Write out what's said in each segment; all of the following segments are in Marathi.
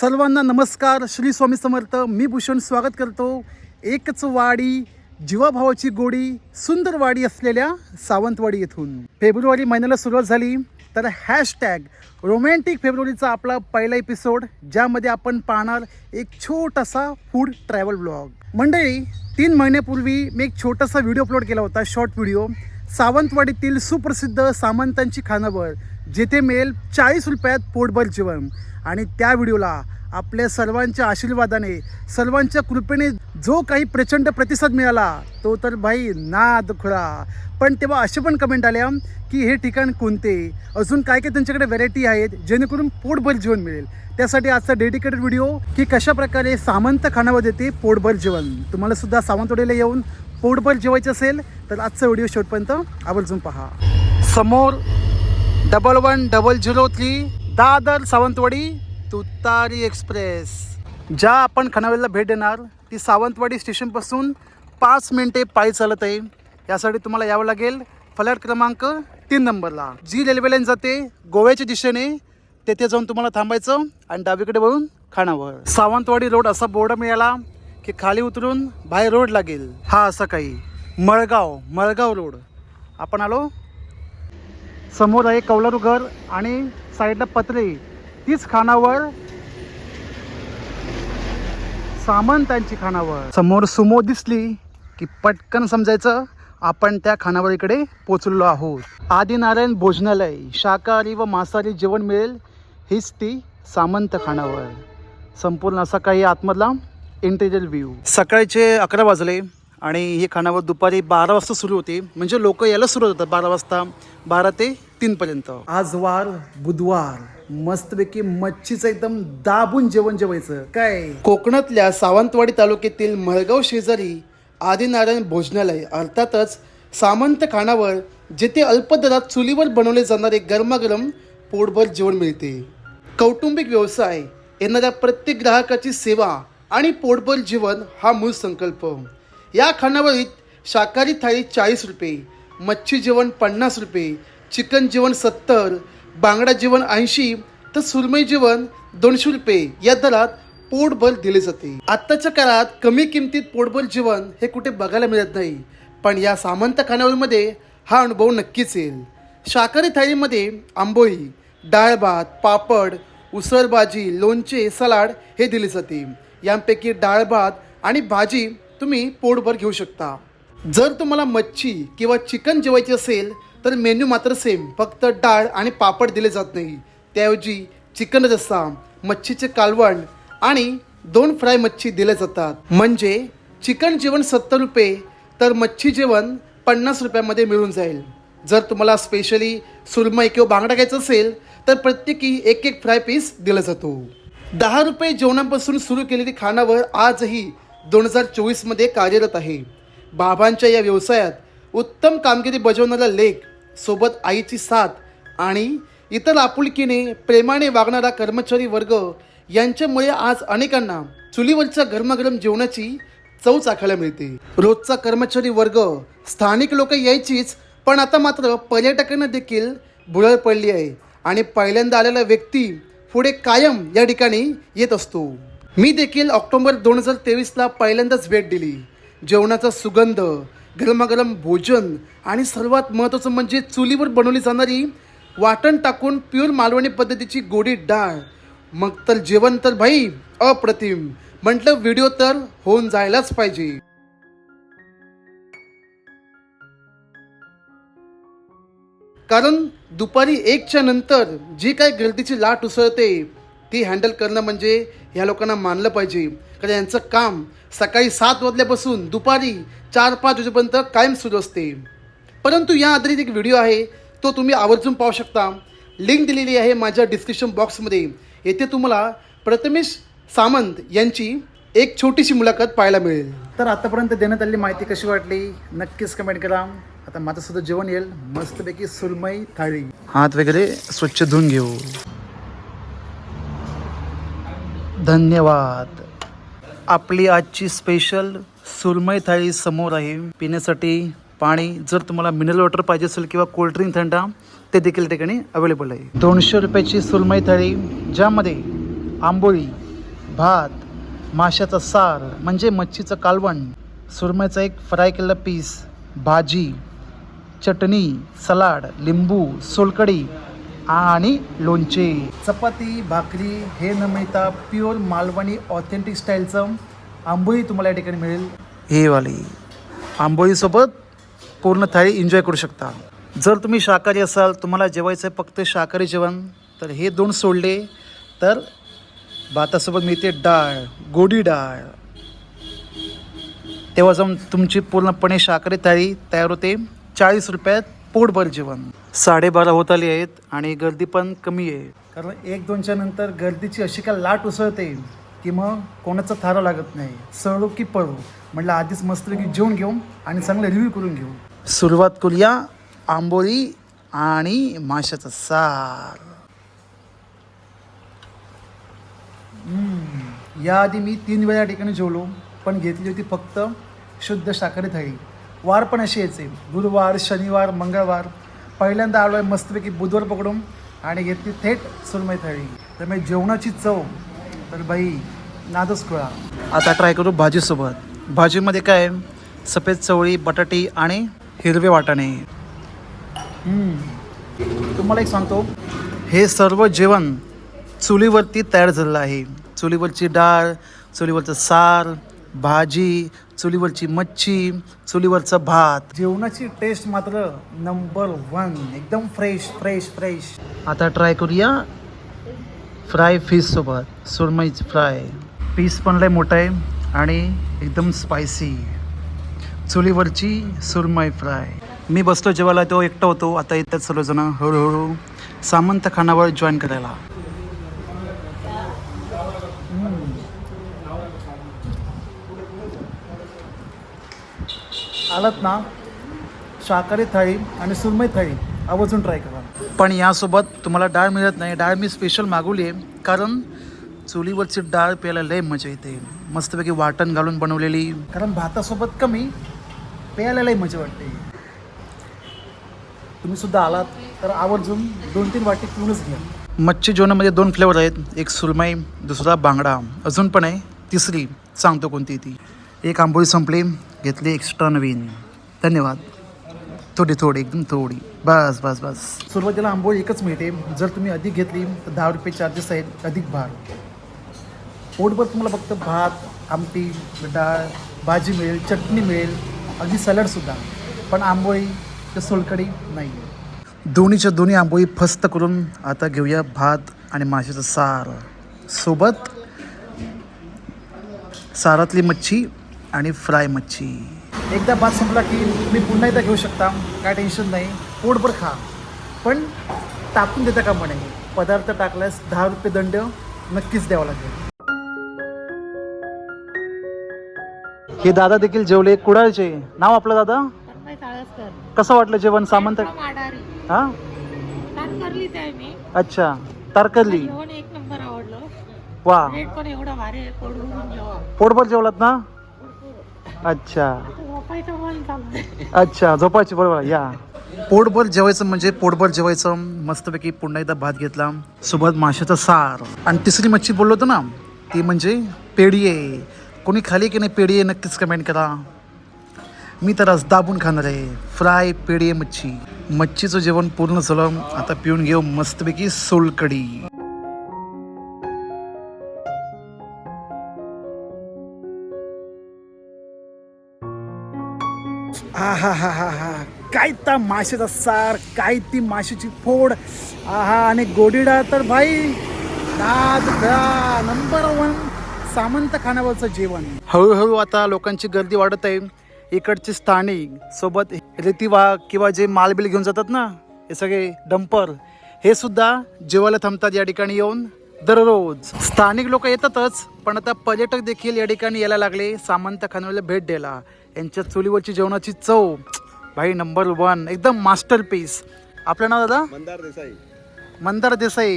सर्वांना नमस्कार. श्री स्वामी समर्थ. मी भूषण स्वागत करतो. एकच वाडी जीवाभावाची गोडी सुंदर वाडी असलेल्या सावंतवाडी येथून. फेब्रुवारी महिन्याला सुरुवात झाली. तर हॅशटॅग रोमॅन्टिक फेब्रुवारीचा आपला पहिला एपिसोड ज्यामध्ये आपण पाहणार एक छोटासा फूड ट्रॅव्हल ब्लॉग मंडळी तीन महिन्यापूर्वी मी एक छोटासा व्हिडिओ अपलोड केला होता शॉर्ट व्हिडिओ सावंतवाडीतील सुप्रसिद्ध सामंतांची खानावर जेथे मिळेल चाळीस रुपयात पोटभर जेवण. आणि त्या व्हिडिओला आपल्या सर्वांच्या आशीर्वादाने सर्वांच्या कृपेने जो काही प्रचंड प्रतिसाद मिळाला तो तर भाई नाद खुळा. पण तेव्हा असे पण कमेंट आल्या की हे ठिकाण कोणते? अजून काय काय त्यांच्याकडे व्हरायटी आहेत जेणेकरून पोटभर जेवण मिळेल? त्यासाठी आजचा डेडिकेटेड व्हिडिओ की कशा प्रकारे सामंत खानावर देते पोटभर जेवण. तुम्हाला सुद्धा सावंतवाडीला येऊन पोटभर जेवायचं असेल तर आजचा व्हिडिओ शेवटपर्यंत आवर्जून पहा. समोर double one double zero three Dadar Sawantwadi Tutari express. ज्या आपण खानावळीला भेट देणार ती सावंतवाडी स्टेशनपासून पाच मिनिटे पायी चालत आहे. यासाठी तुम्हाला यावं लागेल फ्लॅट क्रमांक तीन नंबरला. जी रेल्वे लाईन जाते गोव्याच्या दिशेने तेथे जाऊन तुम्हाला थांबायचं आणि डावीकडे वळून खानावर. सावंतवाडी रोड असा बोर्ड मिळाला की खाली उतरून बाहेर रोड लागेल. हा असं काही. मळगाव मळगाव रोड आपण आलो समोर आहे कौलारू घर आणि साईडला पत्रे तीच खानावर सामंतांची खानावर समोर सुमो दिसली की पटकन समजायचं आपण त्या खानावर इकडे पोचलो आहोत. आदिनारायण भोजनालय शाकाहारी व मांसाहारी जेवण मिळेल हीच ती सामंत खानावर संपूर्ण असा काही आतमधला इंटेरियर व्ह्यू सकाळचे अकरा वाजले. आणि ही खानावर दुपारी बारा वाजता सुरू होते. म्हणजे लोक यायला सुरू होतात बारा वाजता बारा ते तीनपर्यंत आज वार बुधवार. मस्तपैकी मच्छीचं एकदम दाबून जेवण जेवायचं. काय? कोकणातल्या सावंतवाडी तालुक्यातील मळगाव शेजारी आदिनारायण भोजनालय अर्थातच सामंत खानावर जेथे अल्प दरात चुलीवर बनवले जाणारे गरमागरम पोटभर जेवण मिळते. कौटुंबिक व्यवसाय येणाऱ्या प्रत्येक ग्राहकाची सेवा आणि पोटभर जीवन हा मूळ संकल्प. या खानावळीत शाकाहारी थाळी चाळीस रुपये मच्छी जेवण पन्नास रुपये चिकन जेवण सत्तर बांगडा जेवण ऐंशी तर सुरमई जेवण दोनशे रुपये. या दरात पोटभर दिले जाते. आत्ताच्या काळात कमी किमतीत पोटभर जेवण हे कुठे बघायला मिळत नाही पण या सामंत खानावळीमध्ये हा अनुभव नक्कीच येईल. शाकाहारी थाळीमध्ये आंबोळी डाळ भात पापड उसळ भाजी लोणचे सलाड हे दिले जाते. यांपैकी डाळ भात आणि भाजी तुम्ही पोटभर घेऊ शकता. जर तुम्हाला मच्छी किंवा चिकन जेवायचे असेल तर मेन्यू मात्र सेम फक्त डाळ आणि पापड दिले जात नाही. त्याऐवजी चिकन रस्सा मच्छीचे कालवण आणि दोन फ्राय मच्छी दिल्या जातात. म्हणजे चिकन जेवण सत्तर रुपये तर मच्छी जेवण पन्नास रुपयामध्ये मिळून जाईल. जर तुम्हाला स्पेशली सुरमई किंवा बांगडा घ्यायचं असेल तर प्रत्येकी एक एक फ्राय पीस दिला जातो. दहा रुपये जेवणापासून सुरू केलेली खानावर आजही दोन हजार चोवीसमध्ये कार्यरत आहे. बाबांच्या या व्यवसायात उत्तम कामगिरी बजावणारा लेख सोबत आईची साथ आणि इतर आपुलकीने प्रेमाने वागणारा कर्मचारी वर्ग यांच्यामुळे आज अनेकांना चुलीवरच्या गरमागरम जेवणाची चव चाखायला मिळते. रोजचा कर्मचारी वर्ग स्थानिक लोक यायचीच पण आता मात्र पर्यटकांना देखील भुरळ पडली आहे आणि पहिल्यांदा आलेला व्यक्ती पुढे कायम या ठिकाणी येत असतो. मी देखील ऑक्टोबर दोन हजार तेवीसला पहिल्यांदाच भेट दिली. जेवणाचा सुगंध गरमागरम भोजन आणि सर्वात महत्त्वाचं म्हणजे चुलीवर बनवली जाणारी वाटण टाकून प्युअर मालवणी पद्धतीची गोडी डाळ. मग तर जेवण तर भाई अप्रतिम. म्हटलं व्हिडिओ तर होऊन जायलाच पाहिजे. कारण दुपारी एकच्या नंतर जी काय गर्दीची लाट उसळते ती हँडल करणं म्हणजे ह्या लोकांना मानलं पाहिजे. कारण यांचं काम सकाळी सात वाजल्यापासून दुपारी चार पाच वाजेपर्यंत कायम सुरू असते. परंतु या आधारित एक व्हिडिओ आहे तो तुम्ही आवर्जून पाहू शकता. लिंक दिलेली आहे माझ्या डिस्क्रिप्शन बॉक्समध्ये येथे तुम्हाला प्रथमेश सामंत यांची एक छोटीशी मुलाखत पाहायला मिळेल. तर आतापर्यंत देण्यात आलेली माहिती कशी वाटली? नक्कीच कमेंट करा. आता माझं सुद्धा जेवण येईल. मस्तपैकी सुरमई थाळी. हात वगैरे स्वच्छ धुवून घेऊ. धन्यवाद. आपली आजची स्पेशल सुरमई थाळी समोर आहे. पिण्यासाठी पाणी जर तुम्हाला मिनरल वॉटर पाहिजे असेल किंवा कोल्ड्रिंक थंडा ते देखील ठिकाणी अवेलेबल आहे. दोनशे रुपयाची सुरमई थाळी ज्यामध्ये आंबोळी भात माशाचा सार म्हणजे मच्छीचं कालवण सुरमईचा एक फ्राय केलेला पीस भाजी चटणी सलाड लिंबू सोलकडी आणि लोणचे. चपाती भाकरी हे न मिळता प्युअर मालवणी ऑथेंटिक स्टाईलचं आंबोळी तुम्हाला या ठिकाणी मिळेल. हे वाली आंबोळीसोबत पूर्ण थाळी एन्जॉय करू शकता. जर तुम्ही शाकाहारी असाल तुम्हाला जेवायचं आहे फक्त शाकाहारी जेवण तर हे दोन सोडले तर भातासोबत मिळते डाळ गोडी डाळ. तेव्हा जाऊन तुमची पूर्णपणे शाकाहारी थाळी तयार होते. चाळीस रुपयात पोटभर जेवण. साडेबारा होत आली आहेत आणि गर्दी पण कमी आहे. कारण एक दोनच्या नंतर गर्दीची अशी का लाट उसळते की मग कोणाचा थारा लागत नाही. सळो की पळो. म्हटलं आधीच मस्तपैकी जेवण घेऊ आणि चांगलं रिव्ह्यू करून घेऊ. सुरुवात करूया आंबोळी आणि माशाचा सार. याआधी मी तीन वेळा या ठिकाणी जेवलो पण घेतली होती फक्त शुद्ध शाकाहारी थाळी. वार पण असे यायचे. गुरुवार शनिवार मंगळवार. पहिल्यांदा आलो आहे मस्तपैकी बुधवार पकडून आणि घेतली थेट सुरमई थाळी. तर मी जेवणाची चव तर बाई नादच खुळा. आता ट्राय करू भाजीसोबत. भाजीमध्ये काय सफेद चवळी बटाटी आणि हिरवे वाटाणे. तुम्हाला एक सांगतो. हे सर्व जेवण चुलीवरती तयार झालेलं आहे. चुलीवरची डाळ चुलीवरचं सार भाजी चुलीवरची मच्छी चुलीवरचा भात. जेवणाची टेस्ट मात्र नंबर वन एकदम फ्रेश फ्रेश फ्रेश आता ट्राय करूया फ्राय फिशसोबत सुरमईच फ्राय पीस पण लय मोठा आहे आणि एकदम स्पायसी चुलीवरची सुरमई फ्राय मी बसतो जेवायला तो एकटा होतो. आता येतात सर्वजण हळूहळू सामंत खानावर जॉईन करायला. आलात ना शाकाहारी थाळी आणि सुरमई थाळी आवर्जून ट्राय करा. पण यासोबत तुम्हाला डाळ मिळत नाही. डाळ मी स्पेशल मागवली आहे. कारण चुलीवरची डाळ प्यायला लय मजा येते. मस्तपैकी वाटण घालून बनवलेली. कारण भातासोबत कमी प्यायला लय मजा वाटते. तुम्ही सुद्धा आलात तर आवर्जून दोन तीन वाटी पिऊनच घ्या. मच्छी जेवणामध्ये दोन फ्लेवर आहेत. एक सुरमई दुसरा बांगडा. अजून पण आहे. तिसरी सांगतो कोणती ती. एक आंबोळी संपली. घेतली एक्स्ट्रा नवीन. धन्यवाद. थोडी थोडी एकदम थोडी. बस बस बस. सुरुवातीला आंबोळी एकच मिळते जर तुम्ही अधिक घेतली तर दहा रुपये चार्जेस आहेत अधिक भार पोटभर तुम्हाला फक्त भात आमटी डाळ भाजी मिळेल चटणी मिळेल अगदी सॅलडसुद्धा पण आंबोळी तर सोलकडी नाही. दोन्हीच्या दोन्ही आंबोळी फस्त करून आता घेऊया भात आणि माशाचं सार. सोबत सारातली मच्छी आणि फ्राय मच्छी. एकदा भात संपला की तुम्ही पुन्हा एकदा घेऊ शकता. काय टेन्शन नाही. पोटभर खा. पण टाकून देता का म्हणे पदार्थ टाकल्यास दहा रुपये दंड नक्कीच द्यावा लागेल. हे दादा देखील जेवले. कुडाळचे. नाव आपलं दादा? कसं वाटलं जेवण? सामंत हा? अच्छा. तारकर्ली. जेवण एक नंबर आवडलं. वा. रेट पण एवढा भारी आहे. पोट भरून जेवा. पोटभर जेवलात ना? अच्छा. अच्छा झोपायची बरोबर या. पोटभर जेवायचं म्हणजे पोटभर जेवायचं मस्तपैकी पुन्हा एकदा भात घेतला. सोबत माशाचा सार. आणि तिसरी मच्छी बोललो होतो ना ती म्हणजे पेढिये. कोणी खाली की नाही पेढिये नक्कीच कमेंट करा. मी तर आज दाबून खाणार आहे. फ्राय पेढिये मच्छी. मच्छीचं जेवण पूर्ण झालं आता पिऊन घेऊ मस्तपैकी सोलकडी हा हा हा हा. काय त्या माशाचा सार काय ती माशाची फोड. आहा आणि गोडीडा तर भाई नंबर वन सामंत खाण्यावरचं जेवण. हळूहळू आता लोकांची गर्दी वाढत आहे. इकडचे स्थानिक सोबत रेतीवाहक किंवा जे मालबिल घेऊन जातात ना हे सगळे डंपर हे सुद्धा जेवायला थांबतात या ठिकाणी येऊन दररोज. स्थानिक लोक येतातच पण आता पर्यटक देखील या ठिकाणी यायला लागले. सामंत खानावरला भेट द्यायला. यांच्या चुलीवरची जेवणाची चव. भाई नंबर वन एकदम मास्टर पीस आपलं नाव दादा? मंदार देसाई. मंदार देसाई.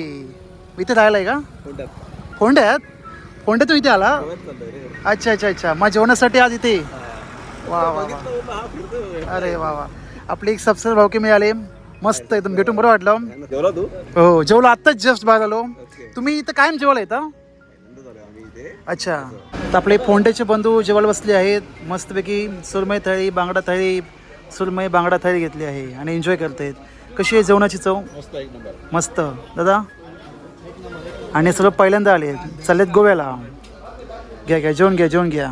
इथे राहिला आहे का? कोणत्यात फोंड्यात? फोंड्यातून इथे आला? अच्छा अच्छा अच्छा. मग जेवणासाठी आज इथे? वा वा वा. अरे वा वा. आपले एक सबस्क्राईब भावके मिळाले. मस्त एकदम. भेटून बरं वाटलं. जेवला तू? हो जेवलो. आत्ताच जस्ट बाहेर आलो. तुम्ही इथं कायम जेवायला येतं? अच्छा. तर आपले फोंड्याचे बंधू जेवायला बसले आहेत. मस्तपैकी सुरमई थाळी बांगडा थाळी सुरमई बांगडा थाळी घेतली आहे आणि एन्जॉय करतायत. कशी आहे जेवणाची चव? मस्त दादा? आणि सगळं पहिल्यांदा आले चाललेत गोव्याला. घ्या घ्या जेवण घ्या जेवण घ्या.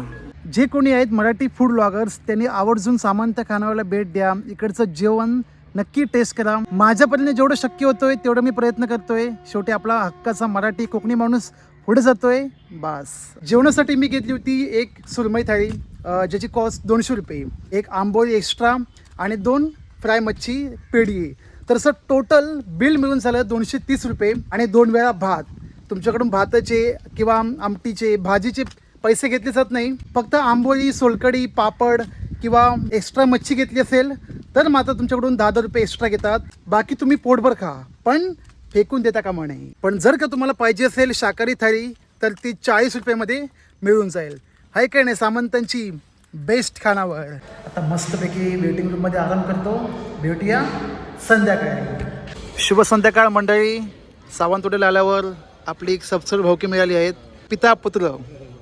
जे कोणी आहेत मराठी फूड ब्लॉगर्स त्यांनी आवर्जून सामंत खानावळला भेट द्या. इकडचं जेवण नक्की टेस्ट करा. माझ्यापर्यंत जेवढं शक्य होतोय तेवढं मी प्रयत्न करतोय. शेवटी आपला हक्काचा मराठी कोकणी माणूस पुढे जातोय बास. जेवणासाठी मी घेतली होती एक सुरमई थाळी ज्याची कॉस्ट दोनशे रुपये. एक आंबोळी एक्स्ट्रा आणि दोन फ्राय मच्छी पेढी. तर सर टोटल बिल मिळून झालं दोनशे तीस रुपये आणि दोन वेळा भात. तुमच्याकडून भाताचे किंवा आमटीचे भाजीचे पैसे घेतले जात नाही. फक्त आंबोळी सोलकडी पापड किंवा एक्स्ट्रा मच्छी घेतली असेल तर मात्र तुमच्याकडून दहा दहा रुपये एक्स्ट्रा घेतात. बाकी तुम्ही पोटभर खा. पण फेकून देता कामा नये. पण जर का तुम्हाला पाहिजे असेल शाकाहारी थाळी तर ती चाळीस रुपयामध्ये मिळून जाईल. हाय काय नाही सामंतांची बेस्ट खानावर आता मस्तपैकी वेटिंग रूममध्ये आराम करतो. भेटूया संध्याकाळी. शुभ संध्याकाळ मंडळी. सावंतवाडीला आल्यावर आपली एक सबसर भावकी मिळाली आहेत. पिता पुत्र.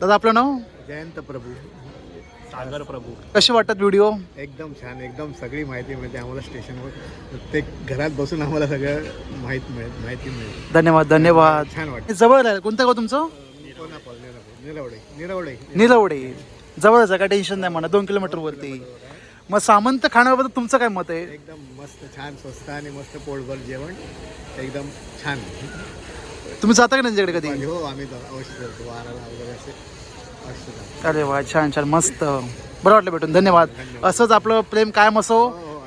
दादा आपलं नाव? जयंत प्रभू. सागर प्रभू. कसे वाटतात व्हिडिओ एकदम छान एकदम सगळी माहिती मिळते आम्हाला स्टेशनवर. प्रत्येक घरात बसून आम्हाला सगळं माहीत मिळेल माहिती मिळेल. धन्यवाद धन्यवाद. छान वाटतं जवळ आहे कोणतं गाव तुमचं? निरवडे निरवडे. निरवडे. जवळच आहे काय टेन्शन नाही म्हणा दोन किलोमीटरवरती मग सामंत खाण्याबद्दल तुमचं काय मत आहे? एकदम मस्त छान स्वस्त आणि मस्त पोटभर जेवण. एकदम छान. तुम्ही जाता का त्यांच्याकडे कधी? हो आम्ही अवश्य जातो वाराला वगैरे असे. अरे वा छान छान मस्त. बरं वाटलं भेटून. धन्यवाद. असंच आपलं प्रेम कायम असो.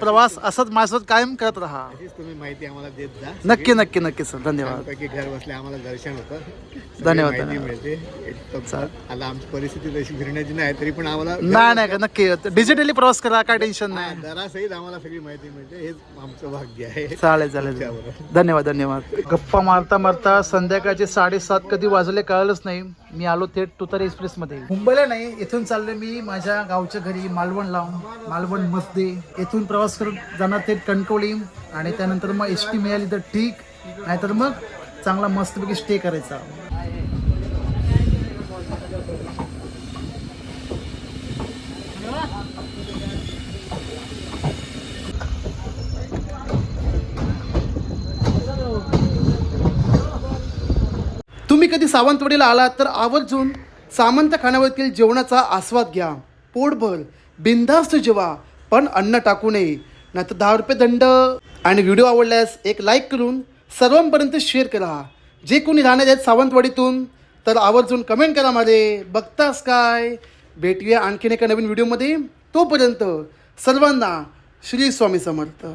प्रवास असंच माझ्यासोबत कायम करत राहा. अशीच तुम्ही माहिती आम्हाला देत जा. नक्की नक्की नक्की सर. धन्यवाद. पैकी घर बसल्या आम्हाला दर्शन होतं. सगळी धन्यवाद, माहिती धन्यवाद. मिळते. आता आमची परिस्थिती तशी फिरण्याची नाही तरी पण आम्हाला नाही नाही नक्की. डिजिटली प्रवास करा काय टेन्शन नाही. दरासहित आम्हाला सगळी माहिती मिळते. हेच आमचं भाग्य आहे. चालेल चालेल. धन्यवाद धन्यवाद. गप्पा मारता मारता संध्याकाळचे साडेसात कधी वाजले कळलंच नाही. मी आलो थेट तुतारी एक्सप्रेस मध्ये मुंबईला नाही इथून चाललो मी माझ्या गावच्या घरी मालवण लावून मालवण मस्दे इथून प्रवास करत जाणार थेट कणकवली आणि त्यानंतर मग एस टी मिळाली तर ठीक नाहीतर मग चांगला मस्तपैकी स्टे करायचा. तुम्ही कधी सावंतवाडीला आलात तर आवर्जून सामंत खाण्यावरील जेवणाचा आस्वाद घ्या. पोटभर बिंदास्त जेवा. पण अन्न टाकू नये. नाहीतर दहा रुपये दंड. आणि व्हिडिओ आवडल्यास एक लाईक करून सर्वांपर्यंत शेअर करा. जे कोणी राहण्यात आहेत सावंतवाडीतून तर आवर्जून कमेंट करा माझे बघतास काय? भेटूया आणखीन एका नवीन व्हिडिओमध्ये तोपर्यंत सर्वांना श्री स्वामी समर्थ.